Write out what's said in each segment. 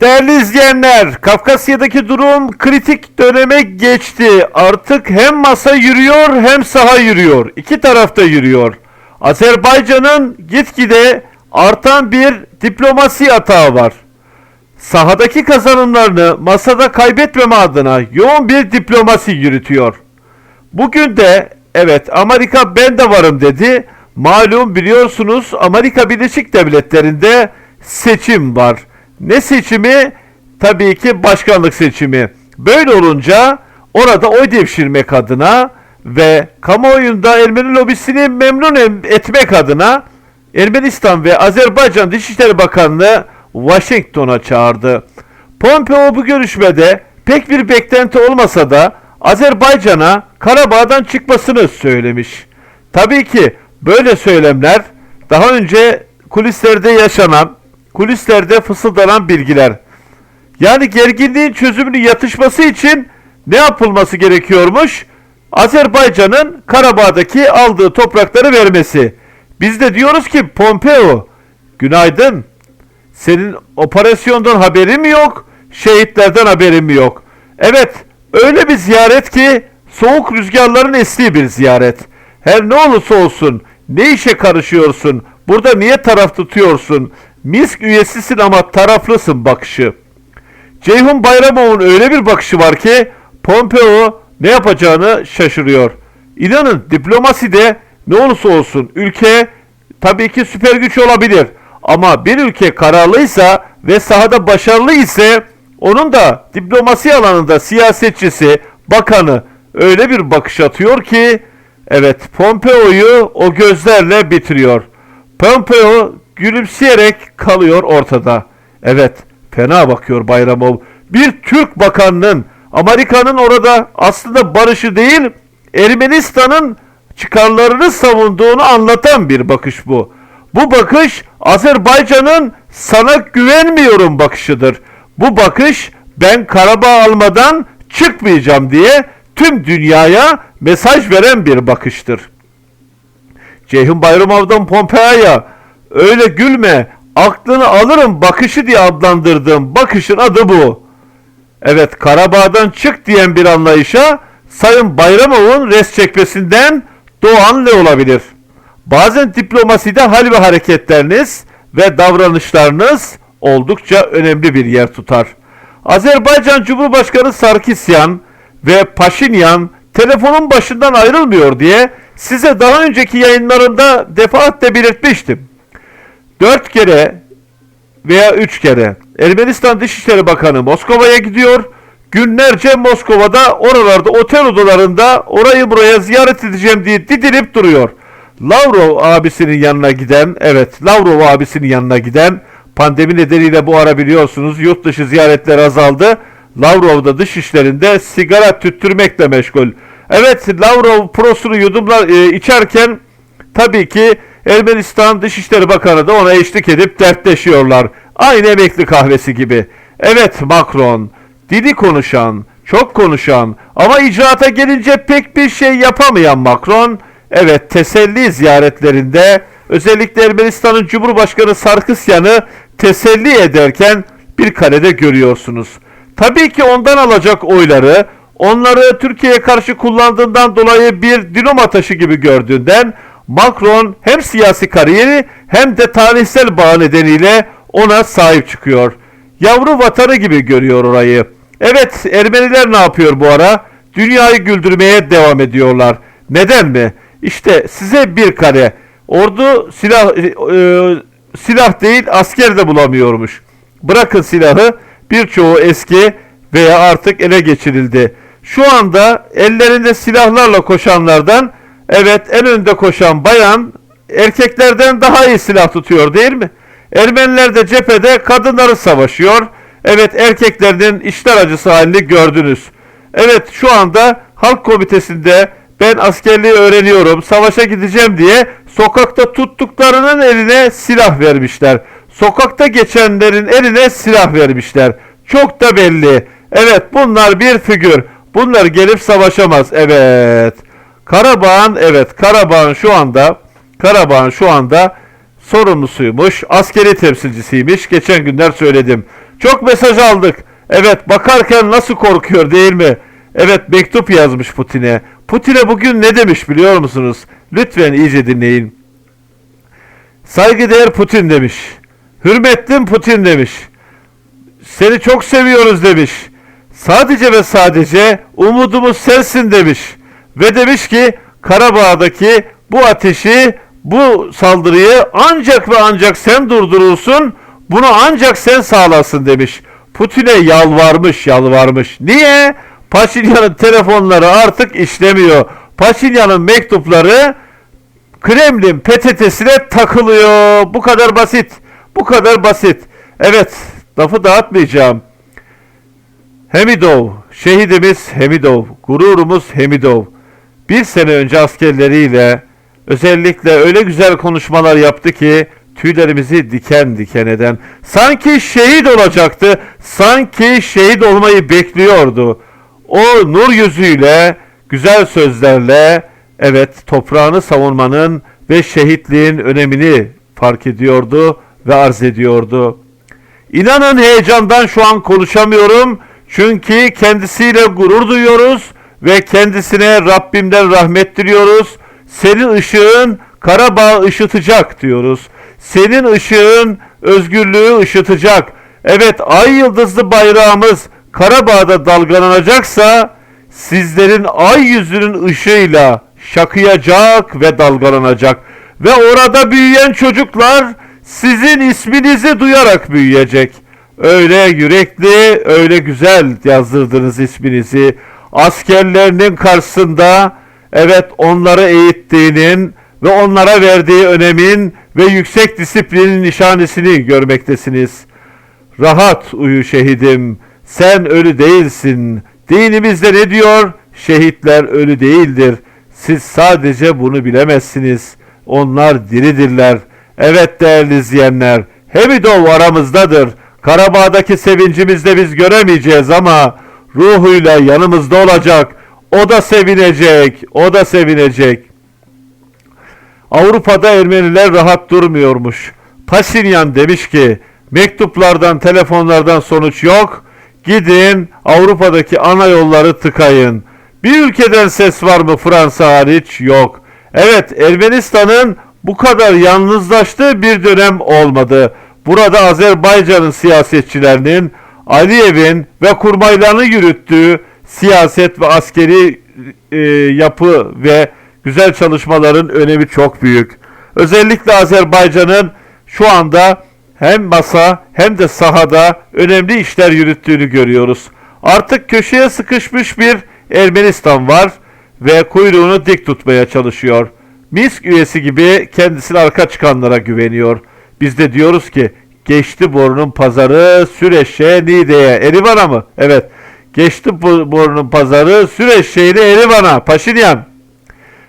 Değerli izleyenler, Kafkasya'daki durum kritik döneme geçti. Artık hem masa yürüyor hem saha yürüyor. İki tarafta yürüyor. Azerbaycan'ın gitgide artan bir diplomasi hata var. Sahadaki kazanımlarını masada kaybetmeme adına yoğun bir diplomasi yürütüyor. Bugün de evet Amerika ben de varım dedi. Malum biliyorsunuz Amerika Birleşik Devletleri'nde seçim var. Ne seçimi? Tabii ki başkanlık seçimi. Böyle olunca orada oy devşirmek adına ve kamuoyunda Ermeni lobisini memnun em- etmek adına Ermenistan ve Azerbaycan Dışişleri Bakanlığı Washington'a çağırdı. Pompeo bu görüşmede pek bir beklenti olmasa da Azerbaycan'a Karabağ'dan çıkmasını söylemiş. Tabii ki böyle söylemler daha önce kulislerde yaşanan, kulislerde fısıldanan bilgiler. Yani gerginliğin çözümünü yatışması için ne yapılması gerekiyormuş? Azerbaycan'ın Karabağ'daki aldığı toprakları vermesi. Biz de diyoruz ki Pompeo, günaydın. Senin operasyondan haberin mi yok? Şehitlerden haberin mi yok? Evet, öyle bir ziyaret ki soğuk rüzgarların estiği bir ziyaret. Her ne olursa olsun, ne işe karışıyorsun? Burada niye taraf tutuyorsun? Misk üyesisin ama taraflısın bakışı. Ceyhun Bayramov'un öyle bir bakışı var ki Pompeo ne yapacağını şaşırıyor. İnanın diplomaside ne olursa olsun ülke tabii ki süper güç olabilir. Ama bir ülke kararlıysa ve sahada başarılı ise onun da diplomasi alanında siyasetçisi, bakanı öyle bir bakış atıyor ki evet Pompeo'yu o gözlerle bitiriyor. Pompeo gülümseyerek kalıyor ortada. Evet fena bakıyor Bayramov. Bir Türk bakanının Amerika'nın orada aslında barışı değil Ermenistan'ın çıkarlarını savunduğunu anlatan bir bakış bu. Bu bakış Azerbaycan'ın sana güvenmiyorum bakışıdır. Bu bakış ben Karabağ almadan çıkmayacağım diye tüm dünyaya mesaj veren bir bakıştır. Ceyhun Bayramov'dan Pompeo'ya öyle gülme aklını alırım bakışı diye adlandırdığım bakışın adı bu. Evet Karabağ'dan çık diyen bir anlayışa Sayın Bayramov'un res çekmesinden doğan ne olabilir? Bazen diplomaside hal ve hareketleriniz ve davranışlarınız oldukça önemli bir yer tutar. Azerbaycan Cumhurbaşkanı Sarkisyan ve Paşinyan telefonun başından ayrılmıyor diye size daha önceki yayınlarımda defaatle belirtmiştim. Dört kere veya üç kere Ermenistan Dışişleri Bakanı Moskova'ya gidiyor. Günlerce Moskova'da oralarda otel odalarında orayı buraya ziyaret edeceğim diye didinip duruyor. Lavrov abisinin yanına giden, evet Lavrov abisinin yanına giden pandemi nedeniyle bu ara biliyorsunuz yurt dışı ziyaretler azaldı. Lavrov da dış işlerinde sigara tüttürmekle meşgul. Evet Lavrov prosunu yudumlar e, içerken tabii ki Ermenistan Dışişleri Bakanı da ona eşlik edip dertleşiyorlar. Aynı emekli kahvesi gibi. Evet Macron, dili konuşan, çok konuşan ama icraata gelince pek bir şey yapamayan Macron, evet teselli ziyaretlerinde özellikle Ermenistan'ın Cumhurbaşkanı Sarkisyan'ı teselli ederken bir karede görüyorsunuz. Tabii ki ondan alacak oyları, onları Türkiye'ye karşı kullandığından dolayı bir dinamo taşı gibi gördüğünden Macron hem siyasi kariyeri hem de tarihsel bağ nedeniyle ona sahip çıkıyor. Yavru vatanı gibi görüyor orayı. Evet Ermeniler ne yapıyor bu ara? Dünyayı güldürmeye devam ediyorlar. Neden mi? İşte size bir kare. Ordu silah e, e, silah değil asker de bulamıyormuş. Bırakın silahı birçoğu eski veya artık ele geçirildi. Şu anda ellerinde silahlarla koşanlardan evet en önde koşan bayan erkeklerden daha iyi silah tutuyor değil mi? Ermeniler de cephede kadınları savaşıyor. Evet erkeklerinin işler acısı halini gördünüz. Evet şu anda halk komitesinde ben askerliği öğreniyorum, savaşa gideceğim diye sokakta tuttuklarının eline silah vermişler. Sokakta geçenlerin eline silah vermişler. Çok da belli. Evet bunlar bir figür. Bunlar gelip savaşamaz. Evet. Karabağ'ın evet Karabağ'ın şu anda Karabağ'ın şu anda sorumlusuymuş. Askeri temsilcisiymiş. Geçen günler söyledim. Çok mesaj aldık. Evet bakarken nasıl korkuyor değil mi? Evet mektup yazmış Putin'e. Putin'e bugün ne demiş biliyor musunuz? Lütfen iyice dinleyin. Saygıdeğer Putin demiş. Hürmetlim Putin demiş. Seni çok seviyoruz demiş. Sadece ve sadece umudumuz sensin demiş. Ve demiş ki Karabağ'daki bu ateşi, bu saldırıyı ancak ve ancak sen durdurursun. Bunu ancak sen sağlasın demiş. Putin'e yalvarmış, yalvarmış. Niye? Paşinyan'ın telefonları artık işlemiyor. Paşinyan'ın mektupları Kremlin PTT'sine takılıyor. Bu kadar basit. Bu kadar basit. Evet, lafı dağıtmayacağım. Hemidov, şehidimiz Hemidov, gururumuz Hemidov. Bir sene önce askerleriyle özellikle öyle güzel konuşmalar yaptı ki tüylerimizi diken diken eden. Sanki şehit olacaktı, sanki şehit olmayı bekliyordu. O nur yüzüyle, güzel sözlerle, evet toprağını savunmanın ve şehitliğin önemini fark ediyordu ve arz ediyordu. İnanın heyecandan şu an konuşamıyorum. Çünkü kendisiyle gurur duyuyoruz ve kendisine Rabbimden rahmet diliyoruz. Senin ışığın Karabağ ışıtacak diyoruz. Senin ışığın özgürlüğü ışıtacak. Evet ay yıldızlı bayrağımız Karabağ'da dalgalanacaksa sizlerin ay yüzünün ışığıyla şakıyacak ve dalgalanacak. Ve orada büyüyen çocuklar sizin isminizi duyarak büyüyecek. Öyle yürekli, öyle güzel yazdırdınız isminizi. Askerlerinin karşısında evet onları eğittiğinin ve onlara verdiği önemin ve yüksek disiplinin nişanesini görmektesiniz. Rahat uyu şehidim, sen ölü değilsin. Dinimizde ne diyor? Şehitler ölü değildir. Siz sadece bunu bilemezsiniz. Onlar diridirler. Evet değerli izleyenler, Hemidov aramızdadır. Karabağ'daki sevincimizde biz göremeyeceğiz ama ruhuyla yanımızda olacak. O da sevinecek, o da sevinecek. Avrupa'da Ermeniler rahat durmuyormuş. Paşinyan demiş ki mektuplardan, telefonlardan sonuç yok. Gidin Avrupa'daki ana yolları tıkayın. Bir ülkeden ses var mı Fransa hariç? Yok. Evet Ermenistan'ın bu kadar yalnızlaştığı bir dönem olmadı. Burada Azerbaycan'ın siyasetçilerinin Aliyev'in ve kurmaylarını yürüttüğü siyaset ve askeri e, yapı ve güzel çalışmaların önemi çok büyük. Özellikle Azerbaycan'ın şu anda hem masa hem de sahada önemli işler yürüttüğünü görüyoruz. Artık köşeye sıkışmış bir Ermenistan var ve kuyruğunu dik tutmaya çalışıyor. Minsk üyesi gibi kendisine arka çıkanlara güveniyor. Biz de diyoruz ki geçti borunun pazarı Süreşe Niğde'ye. Erivan'a mı? Evet. Geçti borunun pazarı Süreşe ile Erivan'a. Paşinyan.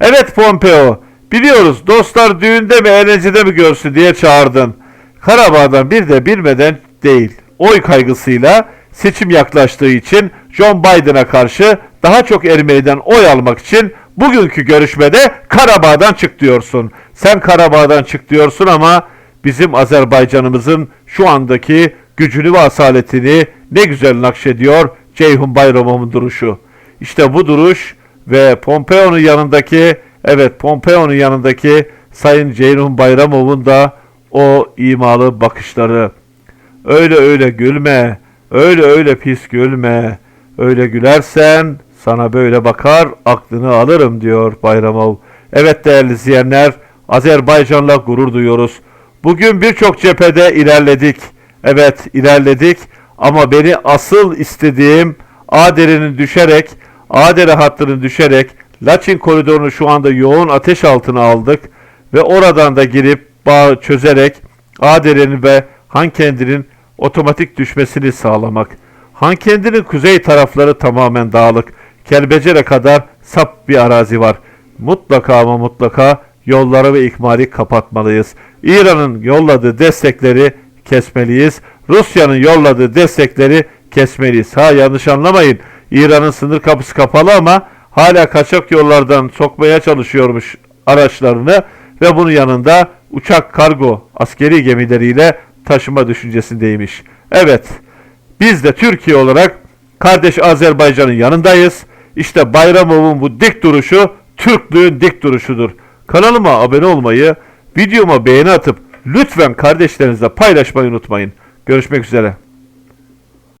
Evet Pompeo. Biliyoruz dostlar düğünde mi eğlencede mi görsün diye çağırdın. Karabağ'dan bir de bilmeden değil. Oy kaygısıyla seçim yaklaştığı için John Biden'a karşı daha çok Ermeni'den oy almak için bugünkü görüşmede Karabağ'dan çık diyorsun. Sen Karabağ'dan çık diyorsun ama bizim Azerbaycan'ımızın şu andaki gücünü ve asaletini ne güzel nakşediyor Ceyhun Bayramov'un duruşu. İşte bu duruş ve Pompeo'nun yanındaki evet Pompeo'nun yanındaki Sayın Ceyhun Bayramov'un da o imalı bakışları. Öyle öyle gülme, öyle öyle pis gülme. Öyle gülersen sana böyle bakar aklını alırım diyor Bayramov. Evet değerli izleyenler Azerbaycan'la gurur duyuyoruz. Bugün birçok cephede ilerledik. Evet ilerledik ama beni asıl istediğim Ader'in düşerek, Adere hattının düşerek Laçin koridorunu şu anda yoğun ateş altına aldık ve oradan da girip bağ çözerek Ader'in ve Hankendi'nin otomatik düşmesini sağlamak. Hankendi'nin kuzey tarafları tamamen dağlık. Kelbecer'e kadar sap bir arazi var. Mutlaka ama mutlaka yolları ve ikmali kapatmalıyız. İran'ın yolladığı destekleri kesmeliyiz. Rusya'nın yolladığı destekleri kesmeliyiz. Ha yanlış anlamayın. İran'ın sınır kapısı kapalı ama hala kaçak yollardan sokmaya çalışıyormuş araçlarını ve bunun yanında uçak, kargo, askeri gemileriyle taşıma düşüncesindeymiş. Evet, Biz de Türkiye olarak kardeş Azerbaycan'ın yanındayız. İşte Bayramov'un bu dik duruşu Türklüğün dik duruşudur. Kanalıma abone olmayı, videoma beğeni atıp lütfen kardeşlerinizle paylaşmayı unutmayın. Görüşmek üzere.